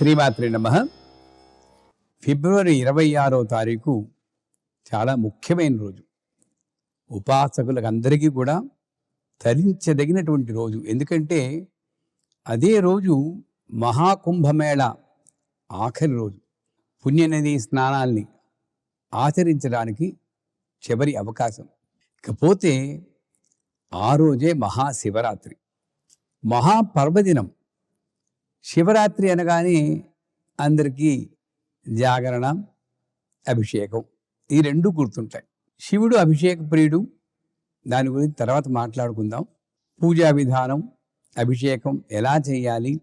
శ్రీమాత్రి నమ. ఫిబ్రవరి ఇరవై ఆరో తారీఖు చాలా ముఖ్యమైన రోజు. ఉపాసకులకు అందరికీ కూడా తరించదగినటువంటి రోజు. ఎందుకంటే అదే రోజు మహాకుంభమేళ ఆఖరి రోజు. పుణ్యనది స్నానాల్ని ఆచరించడానికి చివరి అవకాశం. ఇకపోతే ఆ రోజే మహాశివరాత్రి. మహాపర్వదినం. శివరాత్రి అనగానే అందరికీ జాగరణ అభిషేకం. ఈ రెండు గుర్తుంటాయి. శివుడు అభిషేక ప్రియుడు. దాని గురించి తర్వాత మాట్లాడుకుందాం. పూజా విధానం అభిషేకం ఎలా చేయాలి?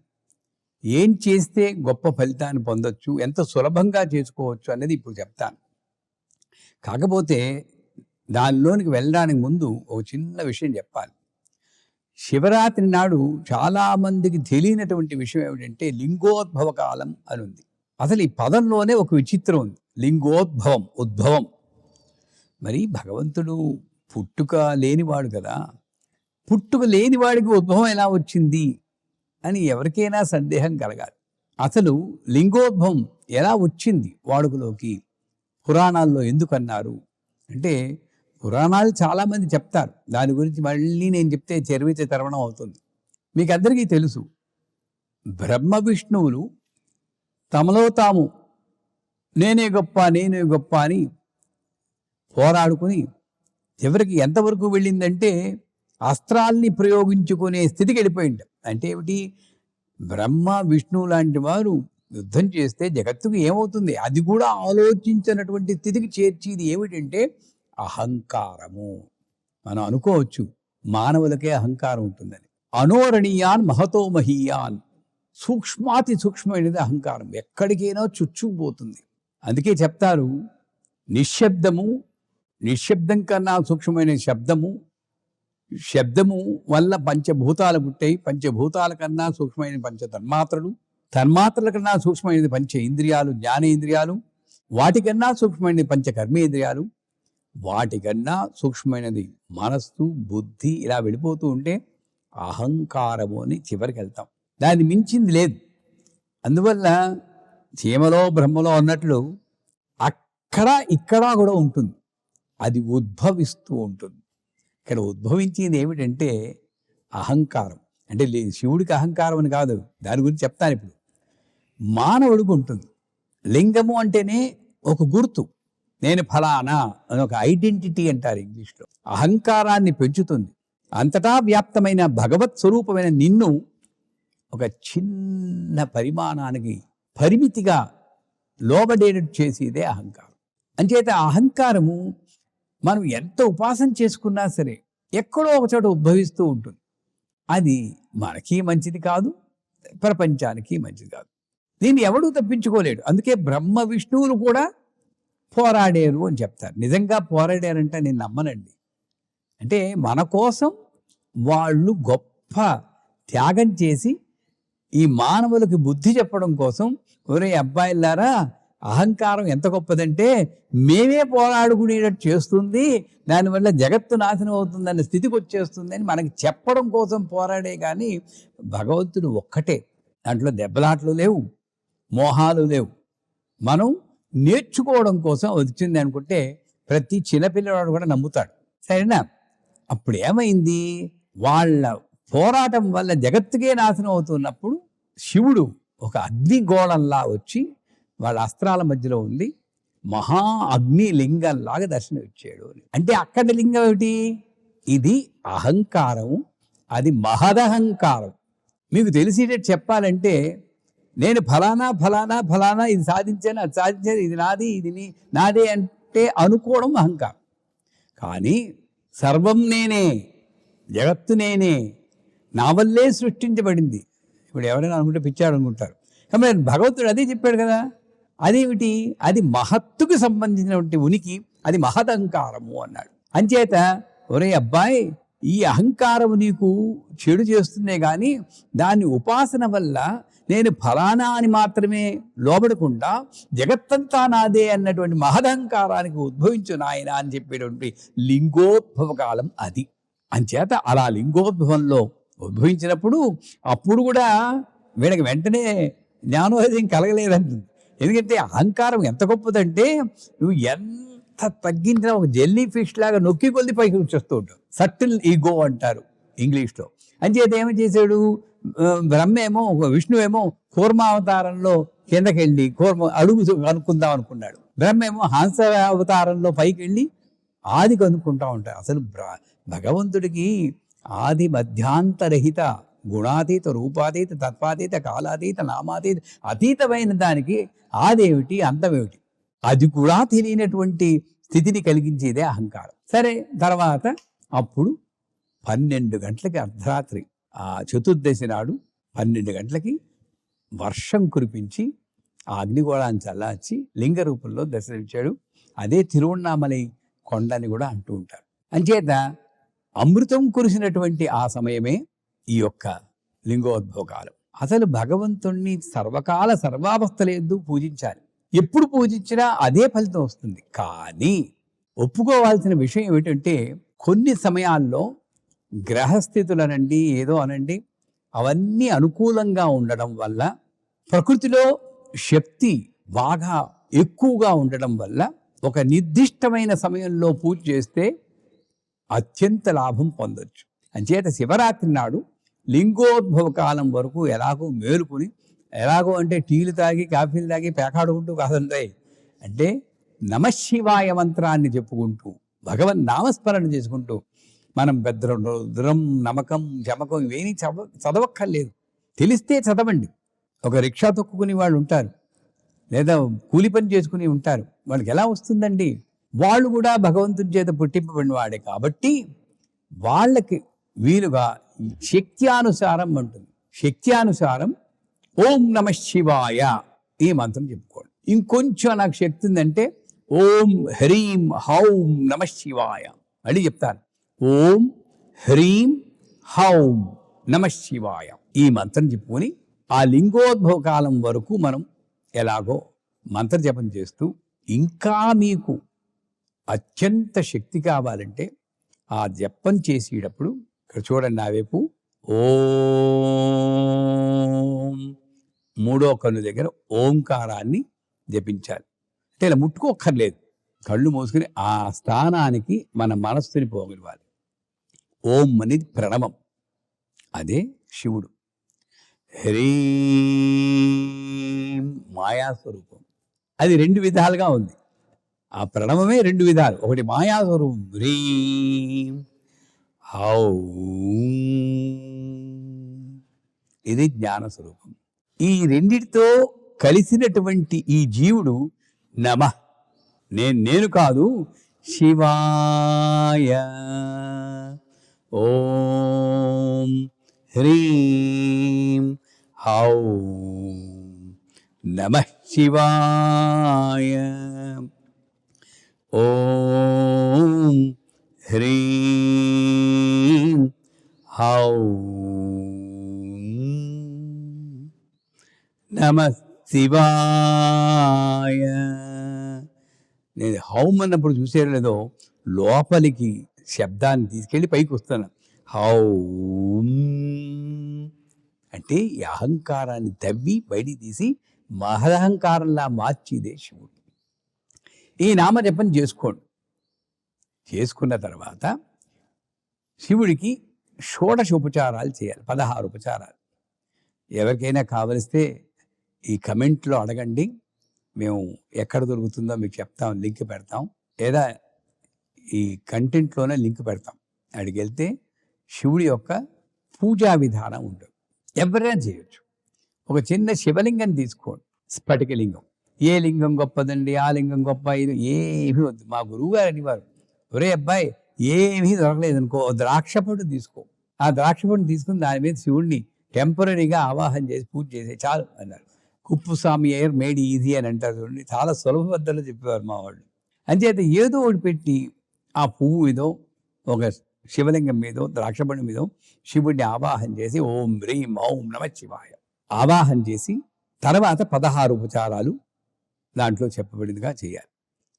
ఏం చేస్తే గొప్ప ఫలితాన్ని పొందొచ్చు? ఎంత సులభంగా చేసుకోవచ్చు అనేది ఇప్పుడు చెప్తాను. కాకపోతే దానిలోనికి వెళ్ళడానికి ముందు ఒక చిన్న విషయం చెప్పాలి. శివరాత్రి నాడు చాలామందికి తెలియనటువంటి విషయం ఏమిటంటే లింగోద్భవ కాలం అని ఉంది. అసలు ఈ పదంలోనే ఒక విచిత్రం ఉంది. లింగోద్భవం ఉద్భవం. మరి భగవంతుడు పుట్టుక లేనివాడు కదా. పుట్టుక లేనివాడికి ఉద్భవం ఎలా వచ్చింది అని ఎవరికైనా సందేహం కలగాలి. అసలు లింగోద్భవం ఎలా వచ్చింది వాడుకలోకి? పురాణాల్లో ఎందుకన్నారు? అంటే పురాణాలు చాలామంది చెప్తారు. దాని గురించి మళ్ళీ నేను చెప్తే చరివిత తరవణం అవుతుంది. మీకు అందరికీ తెలుసు. బ్రహ్మ విష్ణువులు తమలో తాము నేనే గొప్ప నేనే గొప్ప అని పోరాడుకుని చివరికి ఎంతవరకు వెళ్ళిందంటే అస్త్రాల్ని ప్రయోగించుకునే స్థితికి వెళ్ళిపోయింది అంటే ఏమిటి? బ్రహ్మ విష్ణువు లాంటి వారు యుద్ధం చేస్తే జగత్తుకు ఏమవుతుంది? అది కూడా ఆలోచించినటువంటి స్థితికి చేర్చేది ఏమిటంటే అహంకారము. మనం అనుకోవచ్చు మానవులకే అహంకారం ఉంటుందని. అనోరణీయాన్ మహతో మహీయాన్. సూక్ష్మాతి సూక్ష్మమైనది అహంకారం. ఎక్కడికైనా చుచ్చుకుపోతుంది అందుకే చెప్తారు నిశ్శబ్దము నిశ్శబ్దం కన్నా సూక్ష్మమైన శబ్దము శబ్దము వల్ల పంచభూతాలు పుట్టాయి. పంచభూతాల కన్నా సూక్ష్మమైన పంచ తన్మాత్రలు తన్మాత్రల కన్నా సూక్ష్మమైనది పంచ ఇంద్రియాలు జ్ఞానేంద్రియాలు వాటికన్నా సూక్ష్మమైనది పంచ కర్మేంద్రియాలు వాటికన్నా సూక్ష్మమైనది. మనస్సు బుద్ధి ఇలా వెళ్ళిపోతూ ఉంటే అహంకారము అని చివరికి వెళ్తాం. దాన్ని మించింది లేదు. అందువల్ల చీమలో బ్రహ్మలో అన్నట్లు అక్కడ ఇక్కడ కూడా ఉంటుంది. అది ఉద్భవిస్తూ ఉంటుంది. ఇక్కడ ఉద్భవించింది ఏమిటంటే అహంకారం. అంటే లే- శివుడికి అహంకారం అని కాదు. దాని గురించి చెప్తాను ఇప్పుడు. మానవుడికి ఉంటుంది. లింగము అంటేనే ఒక గుర్తు. నేను ఫలానా అని ఒక ఐడెంటిటీ అంటారు ఇంగ్లీష్లో. అహంకారాన్ని పెంచుతుంది. అంతటా వ్యాప్తమైన భగవత్ స్వరూపమైన నిన్ను ఒక చిన్న పరిమాణానికి పరిమితిగా లోబడేటట్టు చేసేదే అహంకారం. అంచేత అహంకారము మనం ఎంత ఉపాసన చేసుకున్నా సరే ఎక్కడో ఒక చోట ఉద్భవిస్తూ ఉంటుంది. అది మనకి మంచిది కాదు ప్రపంచానికి మంచిది కాదు. దీన్ని ఎవడూ తప్పించుకోలేడు. అందుకే బ్రహ్మ విష్ణువులు కూడా పోరాడారు అని చెప్తారు. నిజంగా పోరాడారంటే నేను నమ్మనండి. అంటే మన కోసం వాళ్ళు గొప్ప త్యాగం చేసి ఈ మానవులకి బుద్ధి చెప్పడం కోసం ఒరే అబ్బాయిలారా అహంకారం ఎంత గొప్పదంటే మేమే పోరాడుకునేటట్టు చేస్తుంది దానివల్ల జగత్తు నాశనం అవుతుందన్న స్థితికి వచ్చేస్తుంది అని మనకి చెప్పడం కోసం పోరాడే కానీ భగవంతుడు ఒక్కటే. దాంట్లో దెబ్బలాట్లు లేవు మోహాలు లేవు. మనం నేర్చుకోవడం కోసం వచ్చింది అనుకుంటే ప్రతి చిన్నపిల్లవాడు కూడా నమ్ముతాడు. సరేనా? అప్పుడు ఏమైంది వాళ్ళ పోరాటం వల్ల జగత్తుకే నాశనం అవుతున్నప్పుడు శివుడు ఒక అగ్నిగోళంలా వచ్చి వాళ్ళ అస్త్రాల మధ్యలో ఉంది మహా అగ్ని లింగంలాగా దర్శనం ఇచ్చాడు అని. అంటే అక్కడ లింగం ఏమిటి? ఇది అహంకారం అది మహదహంకారం. మీకు తెలిసేటట్టు చెప్పాలంటే నేను ఫలానా ఫలానా ఫలానా ఇది సాధించాను అది సాధించాను ఇది నాది ఇది నీ నాదే అంటే అనుకోవడం అహంకారం. కానీ సర్వం నేనే జగత్తు నేనే నా వల్లే సృష్టించబడింది. ఇప్పుడు ఎవరైనా అనుకుంటే పిచ్చాడు అనుకుంటారు. కాబట్టి భగవంతుడు అదే చెప్పాడు కదా. అదేమిటి? అది మహత్తుకు సంబంధించినటువంటి ఉనికి అది మహదహంకారము అన్నాడు. అంచేత ఒరే అబ్బాయి ఈ అహంకారము నీకు చెడు చేస్తుందే కానీ దాని ఉపాసన వల్ల నేను ఫలానా అని మాత్రమే లోబడకుండా జగత్తంతా నాదే అన్నటువంటి మహదహంకారానికి ఉద్భవించు నాయన అని చెప్పేటువంటి లింగోద్భవ కాలం అది. అంచేత అలా లింగోద్భవంలో ఉద్భవించినప్పుడు అప్పుడు కూడా వీడికి వెంటనే జ్ఞానోదయం కలగలేదంటుంది. ఎందుకంటే అహంకారం ఎంత గొప్పదంటే నువ్వు ఎంత తగ్గించినా ఒక జెల్లీ ఫిష్ లాగా నొక్కి కొద్ది పైకి వచ్చేస్తూ ఉంటావు. సటిల్ ఈగో అంటారు ఇంగ్లీష్లో. అంచేత ఏమి చేశాడు? బ్రహ్మేమో విష్ణువేమో కూర్మావతారంలో కిందకెళ్ళి కూర్మ అడుగు కనుక్కుందాం అనుకున్నాడు. బ్రహ్మేమో హంస అవతారంలో పైకి వెళ్ళి ఆది కనుక్కుంటా ఉంటాడు. అసలు భగవంతుడికి ఆది మధ్యాంతరహిత గుణాతీత రూపాతీత తత్వాతీత కాలాతీత నామాతీత అతీతమైన దానికి ఆదేమిటి అంతమేమిటి? అది కూడా తెలియనటువంటి స్థితిని కలిగించేదే అహంకారం. సరే తర్వాత అప్పుడు పన్నెండు గంటలకి అర్ధరాత్రి. ఆ చతుర్దశి నాడు పన్నెండు గంటలకి వర్షం కురిపించి ఆ అగ్నిగోళాన్ని చల్లార్చి లింగ రూపంలో దర్శనమిచ్చాడు. అదే తిరువణామలై కొండని కూడా అంటూ ఉంటారు. అంచేత అమృతం కురిసినటువంటి ఆ సమయమే ఈ యొక్క లింగోద్భవ కాలం అసలు భగవంతుణ్ణి సర్వకాల సర్వావస్థలేదు పూజించాలి. ఎప్పుడు పూజించినా అదే ఫలితం వస్తుంది. కానీ ఒప్పుకోవాల్సిన విషయం ఏమిటంటే కొన్ని సమయాల్లో గ్రహస్థితులనండి ఏదో అనండి అవన్నీ అనుకూలంగా ఉండడం వల్ల ప్రకృతిలో శక్తి బాగా ఎక్కువగా ఉండడం వల్ల ఒక నిర్దిష్టమైన సమయంలో పూజ చేస్తే అత్యంత లాభం పొందొచ్చు. అంచేత శివరాత్రి నాడు లింగోద్భవ కాలం వరకు ఎలాగో మేలుకుని ఎలాగో అంటే టీలు తాగి కాఫీలు తాగి పేకాడుకుంటూ కాదంటాయి అంటే నమశివాయ మంత్రాన్ని చెప్పుకుంటూ భగవన్ నామస్మరణ చేసుకుంటూ మనం పెద్ద రుద్రం నమ్మకం జమకం ఇవేమీ చదవ చదవక్కర్లేదు. తెలిస్తే చదవండి. ఒక రిక్షా తొక్కుకునే వాళ్ళు ఉంటారు. లేదా కూలి పని చేసుకుని ఉంటారు. వాళ్ళకి ఎలా వస్తుందండి? వాళ్ళు కూడా భగవంతుని చేత పుట్టింపబడిన వాడే కాబట్టి వాళ్ళకి వీలుగా శక్త్యానుసారం ఉంటుంది. శక్త్యానుసారం ఓం నమ శివాయ ఈ మంత్రం చెప్పుకోండి. ఇంకొంచెం నాకు శక్తి ఉందంటే ఓం హ్రీం హౌం నమ శివాయ. మళ్ళీ చెప్తాను. ఓం హ్రీం హౌం నమ శివాయ. ఈ మంత్రం చెప్పుకొని ఆ లింగోద్భవ కాలం వరకు మనం ఎలాగో మంత్ర జపం చేస్తూ ఇంకా మీకు అత్యంత శక్తి కావాలంటే ఆ జపం చేసేటప్పుడు ఇక్కడ చూడండి నా వైపు. ఓం మూడో కన్ను దగ్గర ఓంకారాన్ని జపించాలి. అంటే ఇలా ముట్టుకోక్కర్లేదు. కళ్ళు మూసుకుని ఆ స్థానానికి మన మనస్సుని పోగలవాలి. ఓం అనేది ప్రణవం. అదే శివుడు. హ్రీం మాయాస్వరూపం. అది రెండు విధాలుగా ఉంది. ఆ ప్రణవమే రెండు విధాలు. ఒకటి మాయాస్వరూపం. హ్రీం హౌం ఇది జ్ఞాన స్వరూపం ఈ రెండిటితో కలిసినటువంటి ఈ జీవుడు నమ. నేను నేను కాదు శివాయ. ఓం హ్రీం హౌం నమ శివాయ ఓం హ్రీం హౌం నమ శివాయ నేను హౌం అన్నప్పుడు చూసారు లేదో లోపలికి శబ్దాన్ని తీసుకెళ్ళి పైకి వస్తాను హౌం అంటే ఈ అహంకారాన్ని తవ్వి బయటికి తీసి మహదహంకారంలా మార్చిదే శివుడు. ఈ నామజపం చేసుకోండి. చేసుకున్న తర్వాత శివుడికి షోడశ ఉపచారాలు చేయాలి పదహారు ఉపచారాలు. ఎవరికైనా కావలిస్తే ఈ కమెంట్లో అడగండి. మేము ఎక్కడ దొరుకుతుందో మీకు చెప్తాం లింక్ పెడతాం. లేదా ఈ కంటెంట్లోనే లింక్ పెడతాం. అడిగి వెళ్తే శివుడి యొక్క పూజా విధానం ఉంటుంది ఎవరైనా చేయొచ్చు. ఒక చిన్న శివలింగం తీసుకోండి. స్ఫటికలింగం ఏ లింగం గొప్పదండి? ఆ లింగం గొప్ప ఇది ఏమీ వద్దు. మా గురువు గారు అనేవారు. ఒరే అబ్బాయి ఏమీ దొరకలేదు అనుకో ద్రాక్ష పండు తీసుకో. ఆ ద్రాక్ష పండు తీసుకుని దాని మీద శివుడిని టెంపరీగా ఆవాహన చేసి పూజ చేసే చాలు అన్నారు. కుప్పు స్వామి ఎయిర్ మేడ్ ఈజీ అని అంటారు చూడండి. చాలా సులభ పద్ధతిలో చెప్పేవారు మా వాళ్ళు. అంచేత ఏదో ఒకటి పెట్టి ఆ పువ్వు మీదో ఒక శివలింగం మీదో ద్రాక్షపండు మీదో శివుడిని ఆవాహన చేసి ఓం హ్రీం ఓం నమ శివాయ. ఆవాహన చేసి తర్వాత పదహారు ఉపచారాలు దాంట్లో చెప్పబడిందిగా చేయాలి.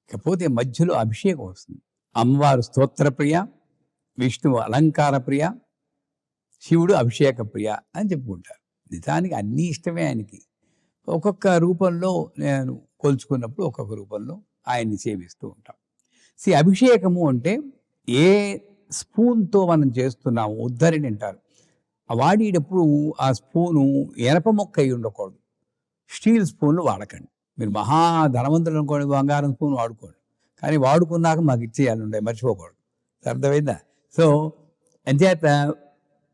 ఇకపోతే మధ్యలో అభిషేకం వస్తుంది. అమ్మవారు స్తోత్రప్రియ విష్ణువు అలంకార ప్రియ శివుడు అభిషేక ప్రియ అని చెప్పుకుంటారు. నిజానికి అన్నీ ఇష్టమే ఆయనకి. ఒక్కొక్క రూపంలో నేను కొలుచుకున్నప్పుడు ఒక్కొక్క రూపంలో ఆయన్ని సేవిస్తూ ఉంటాం. సి అభిషేకము అంటే ఏ స్పూన్తో మనం చేస్తున్నాము ఉద్ధరిని అంటారు. వాడేటప్పుడు ఆ స్పూను ఎనప మొక్క అయి ఉండకూడదు. స్టీల్ స్పూన్లు వాడకండి. మీరు మహా ధనవంతులు అనుకోండి బంగారం స్పూన్ వాడుకోండి. కానీ వాడుకున్నాక మాకు ఇచ్చేయాలి ఉండే మర్చిపోకూడదు. అర్థమైందా? సో అంచేత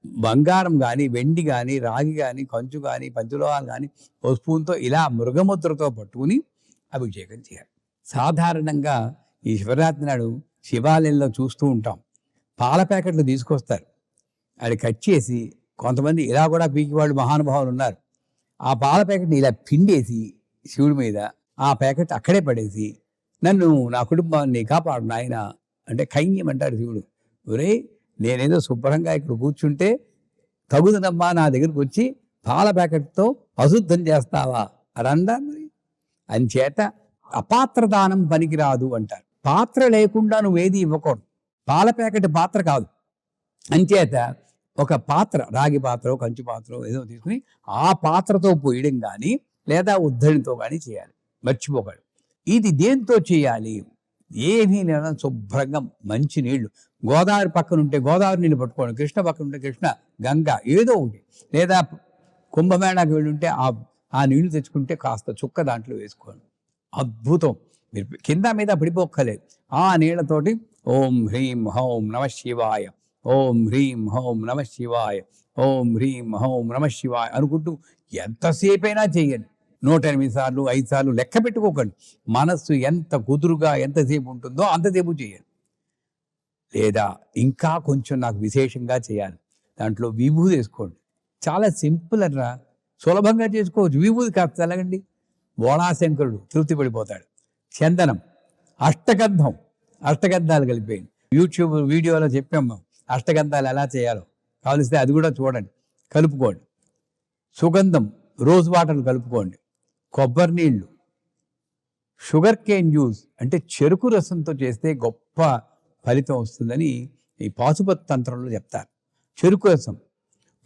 బంగారం కానీ వెండి కానీ రాగి కానీ కంచు కానీ పంచలోహాలు కానీ ఓ స్పూన్తో ఇలా మృగముద్రతో పట్టుకుని అభిషేకం చేయాలి. సాధారణంగా ఈ శివరాత్రి నాడు శివాలయంలో చూస్తూ ఉంటాం. పాల ప్యాకెట్లు తీసుకొస్తారు. అది కట్ చేసి కొంతమంది ఇలా కూడా పీకి వాళ్ళు మహానుభావులు ఉన్నారు. ఆ పాల ప్యాకెట్ని ఇలా పిండేసి శివుడి మీద ఆ ప్యాకెట్ అక్కడే పడేసి నన్ను నా కుటుంబాన్ని కాపాడు నాయన అంటే కైన్యం అంటాడు శివుడు. ఒరే నేనేదో శుభ్రంగా ఇక్కడ కూర్చుంటే తగుదనమ్మా నా దగ్గరికి వచ్చి పాల ప్యాకెట్తో అశుద్ధం చేస్తావా? అని అందా మరి. అంచేత అపాత్రదానం పనికిరాదు అంటారు. పాత్ర లేకుండా నువ్వేది ఇవ్వకూడదు. పాల ప్యాకెట్ పాత్ర కాదు. అంచేత ఒక పాత్ర రాగి పాత్ర కంచు పాత్ర ఏదో తీసుకుని ఆ పాత్రతో పోయడం కానీ లేదా ఉద్దడితో కానీ చేయాలి. మర్చిపోకాడు ఇది దేంతో చేయాలి? ఏమీ లేదా శుభ్రంగా మంచి నీళ్ళు. గోదావరి పక్కన ఉంటే గోదావరి నీళ్ళు పట్టుకోండి. కృష్ణ పక్కన ఉంటే కృష్ణ గంగ ఏదో ఒకటి. లేదా కుంభమేళాకి వెళ్ళి ఉంటే ఆ ఆ నీళ్ళు తెచ్చుకుంటే కాస్త చుక్క దాంట్లో వేసుకోండి. అద్భుతం. మీరు కింద మీద పడిపోక్కలేదు ఆ నీళ్ళతోటి ఓం హ్రీం హౌం నమ శివాయ. ఓం హ్రీం హౌం నమ శివాయ. ఓం హ్రీం హౌం నమ శివాయ అనుకుంటూ ఎంతసేపైనా చేయండి. నూట ఎనిమిది సార్లు ఐదు సార్లు లెక్క పెట్టుకోకండి. మనస్సు ఎంత కుదురుగా ఎంతసేపు ఉంటుందో అంతసేపు చేయండి. లేదా ఇంకా కొంచెం నాకు విశేషంగా చేయాలి. దాంట్లో విభూది వేసుకోండి. చాలా సింపుల్ అట్రా సులభంగా చేసుకోవచ్చు. విభూది కాస్త తెలగండి బోళాశంకరుడు తృప్తి పడిపోతాడు. చందనం అష్టగంధం అష్టగంధాలు కలిపేయండి. యూట్యూబ్ వీడియోలో చెప్పాం మేము అష్టగంధాలు ఎలా చేయాలో. కావలిస్తే అది కూడా చూడండి కలుపుకోండి. సుగంధం రోజ్ వాటర్ కలుపుకోండి. కొబ్బరి నీళ్ళు షుగర్ కేన్ జ్యూస్ అంటే చెరుకు రసంతో చేస్తే గొప్ప ఫలితం వస్తుందని ఈ పాశుపత తంత్రంలో చెప్తారు. చెరుకు రసం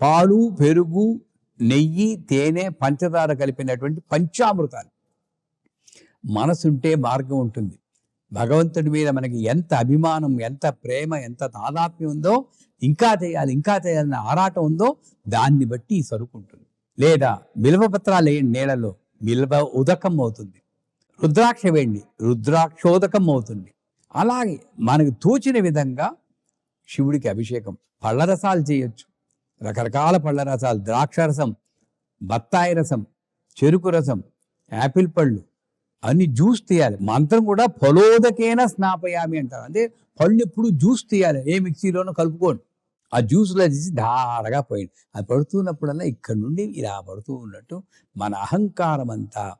పాలు పెరుగు నెయ్యి తేనె పంచదార కలిపినటువంటి పంచామృతాలు. మనసుంటే మార్గం ఉంటుంది. భగవంతుడి మీద మనకి ఎంత అభిమానం ఎంత ప్రేమ ఎంత తాదాప్యం ఉందో ఇంకా చేయాలి ఇంకా చేయాలన్న ఆరాటం ఉందో దాన్ని బట్టి సరుకు ఉంటుంది. లేదా బిల్వపత్రాలు వేయండి నీళ్ళలో బిల్వ ఉదకం అవుతుంది. రుద్రాక్ష వేయండి రుద్రాక్షోదకం అవుతుంది. అలాగే మనకు తోచిన విధంగా శివుడికి అభిషేకం. పళ్ళ రసాలు చేయొచ్చు. రకరకాల పళ్ళ రసాలు ద్రాక్ష రసం బత్తాయి రసం చెరుకు రసం యాపిల్ పళ్ళు అన్ని జ్యూస్ తీయాలి. మంత్రం కూడా ఫలోదకేన స్నాపయామి అంటారు. అంటే పళ్ళు ఎప్పుడు జ్యూస్ తీయాలి. ఏ మిక్సీలోనో కలుపుకోండి. ఆ జ్యూస్లో తీసి ధారగా పోయింది అది పడుతున్నప్పుడల్లా ఇక్కడ నుండి ఇలా పడుతూ ఉన్నట్టు మన అహంకారం అంతా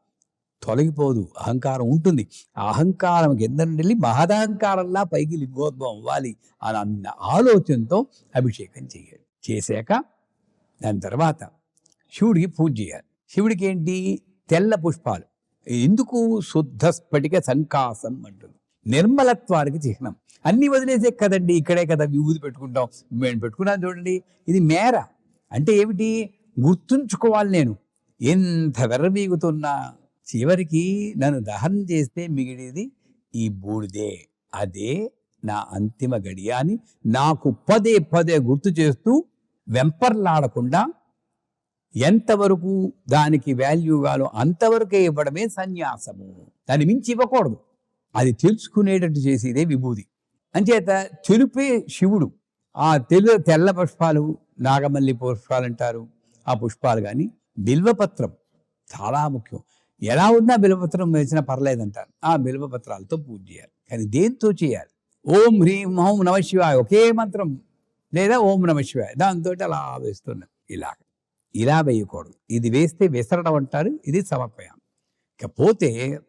తొలగిపోదు. అహంకారం ఉంటుంది. ఆ అహంకారం కింద నుండి వెళ్ళి మహదహంకారంలా పైకి లింగోద్భవం అవ్వాలి అని అన్న ఆలోచనతో అభిషేకం చేయాలి చేశాక దాని తర్వాత శివుడికి పూజ చేయాలి. శివుడికి ఏంటి? తెల్ల పుష్పాలు. ఎందుకు శుద్ధ స్ఫటిక సంకాసం అంటుంది నిర్మలత్వానికి చిహ్నం. అన్ని వదిలేసే కదండి ఇక్కడే కదా విభూతి పెట్టుకుంటాం. మేము పెట్టుకున్నాను చూడండి ఇది మేర. అంటే ఏమిటి? గుర్తుంచుకోవాలి నేను. ఎంత వెర్రబీగుతున్నా చివరికి నన్ను దహనం చేస్తే మిగిలిది ఈ బూడిదే. అదే నా అంతిమ గడియ అని నాకు పదే పదే గుర్తు చేస్తూ వెంపర్లాడకుండా ఎంతవరకు దానికి వాల్యూ కాలో అంతవరకే ఇవ్వడమే సన్యాసము. దాన్ని మించి ఇవ్వకూడదు. అది తెలుసుకునేటట్టు చేసేదే విభూది. అంచేత తెలుపే శివుడు. ఆ తెల్ల తెల్ల పుష్పాలు నాగమల్లి పుష్పాలు అంటారు ఆ పుష్పాలు కానీ బిల్వపత్రం చాలా ముఖ్యం. ఎలా ఉన్నా బిల్వపత్రం వేసినా పర్లేదంటారు. ఆ బిల్వపత్రాలతో పూజ చేయాలి. కానీ దేంతో చేయాలి? ఓం హ్రీం హోం నమశివాయ ఒకే మంత్రం లేదా ఓం నమశివాయ దాంతో అలా వేస్తున్నాం. ఇలా ఇలా వేయకూడదు. ఇది వేస్తే విసరడం అంటారు ఇది సమర్పయాం. ఇకపోతే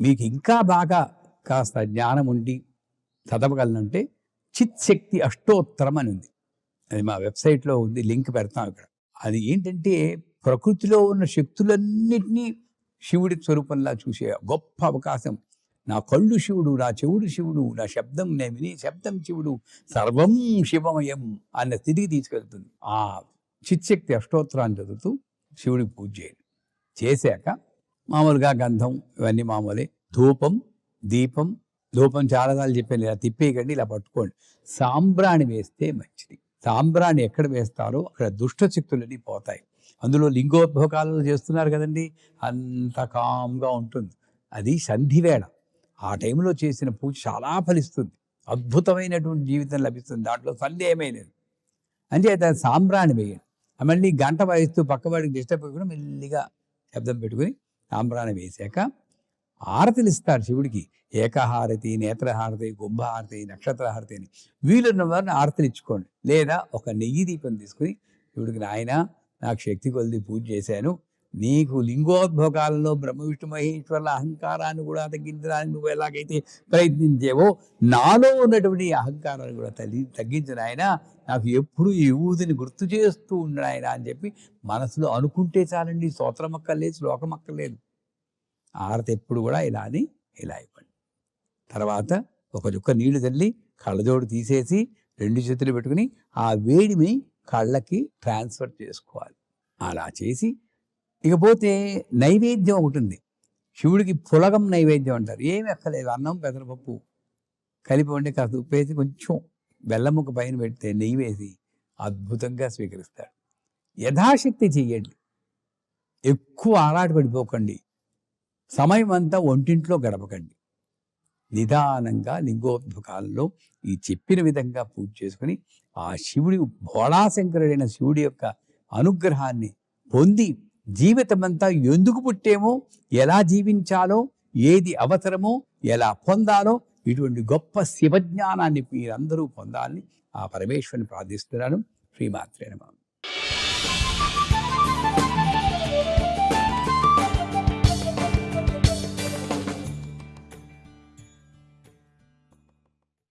మీకు ఇంకా బాగా కాస్త జ్ఞానం ఉండి చదవగలనంటే చిత్శక్తి అష్టోత్తరం అని ఉంది. అది మా వెబ్సైట్లో ఉంది లింక్ పెడతాం ఇక్కడ. అది ఏంటంటే ప్రకృతిలో ఉన్న శక్తులన్నిటినీ శివుడి స్వరూపంలా చూసే గొప్ప అవకాశం. నా కళ్ళు శివుడు నా చెవుడు శివుడు నా శబ్దం నేను విని శబ్దం శివుడు సర్వం శివమయం అన్న స్థితికి తీసుకెళ్తుంది. ఆ చిత్శక్తి అష్టోత్తరాన్ని చదువుతూ శివుడికి పూజ చేయండి. చేశాక మామూలుగా గంధం ఇవన్నీ మామూలే. ధూపం దీపం ధూపం చాలాసార్లు చెప్పాను ఇలా తిప్పేయకండి ఇలా పట్టుకోండి. సాంబ్రాణి వేస్తే మంచిది. సాంబ్రాణి ఎక్కడ వేస్తారో అక్కడ దుష్ట శక్తులన్నీ పోతాయి. అందులో లింగోద్భోగాలు చేస్తున్నారు కదండి అంత కామ్గా ఉంటుంది. అది సంధివేళ ఆ టైంలో చేసిన పూజ చాలా ఫలిస్తుంది. అద్భుతమైనటువంటి జీవితం లభిస్తుంది. దాంట్లో సందేహమైనది అంటే అంచేత సాంబ్రాణి వేయండి. మళ్ళీ గంట వాయిస్తూ పక్కవాడికి డిస్టర్బ్ కూడా మెల్లిగా శబ్దం పెట్టుకుని సాంబ్రాన్ని వేశాక హారతులు ఇస్తారు శివుడికి. ఏకహారతి నేత్రహారతి కుంభహారతి నక్షత్రహారతి అని. వీలున్న వారిని హారతులు ఇచ్చుకోండి లేదా ఒక నెయ్యి దీపం తీసుకుని శివుడికి నాయన నాకు శక్తి కొలిది పూజ చేశాను. నీకు లింగోద్భోగాలలో బ్రహ్మ విష్ణు మహేశ్వరుల అహంకారాన్ని కూడా తగ్గించడానికి నువ్వు ఎలాగైతే ప్రయత్నించేవో నాలో ఉన్నటువంటి అహంకారాన్ని కూడా తగ్గి తగ్గించిన ఆయన నాకు ఎప్పుడు ఈ ఊదిని గుర్తు చేస్తూ ఉండడు ఆయన అని చెప్పి మనసులో అనుకుంటే చాలండి. స్తోత్రం శ్లోకమక్కర్లేదు ఆరత ఎప్పుడు కూడా ఇలా అని ఇలా ఇవ్వండి తర్వాత ఒక చుక్క నీళ్ళు తల్లి కళ్ళజోడు తీసేసి రెండు చేతులు పెట్టుకుని ఆ వేడిని కళ్ళకి ట్రాన్స్ఫర్ చేసుకోవాలి. అలా చేసి ఇకపోతే నైవేద్యం ఒకటి ఉంది. శివుడికి పులగం నైవేద్యం అంటారు. ఏమి ఎక్కలేదు అన్నం పెసరపప్పు కలిపి వండి కాస్త ఉప్పేసి కొంచెం బెల్లం పైన పెడితే నెయ్యి వేసి అద్భుతంగా స్వీకరిస్తాడు. యథాశక్తి చెయ్యండి. ఎక్కువ ఆరాట పడిపోకండి సమయం అంతా ఒంటింట్లో గడపకండి. నిదానంగా లింగోద్భుకాలలో ఈ చెప్పిన విధంగా పూజ చేసుకుని ఆ శివుడి భోళాశంకరుడైన శివుడి యొక్క అనుగ్రహాన్ని పొంది జీవితమంతా ఎందుకు పుట్టేమో ఎలా జీవించాలో ఏది అవసరమో ఎలా పొందాలో ఇటువంటి గొప్ప శివజ్ఞానాన్ని మీరందరూ పొందాలని ఆ పరమేశ్వరుని ప్రార్థిస్తున్నాను. శ్రీమాత్రే నమః.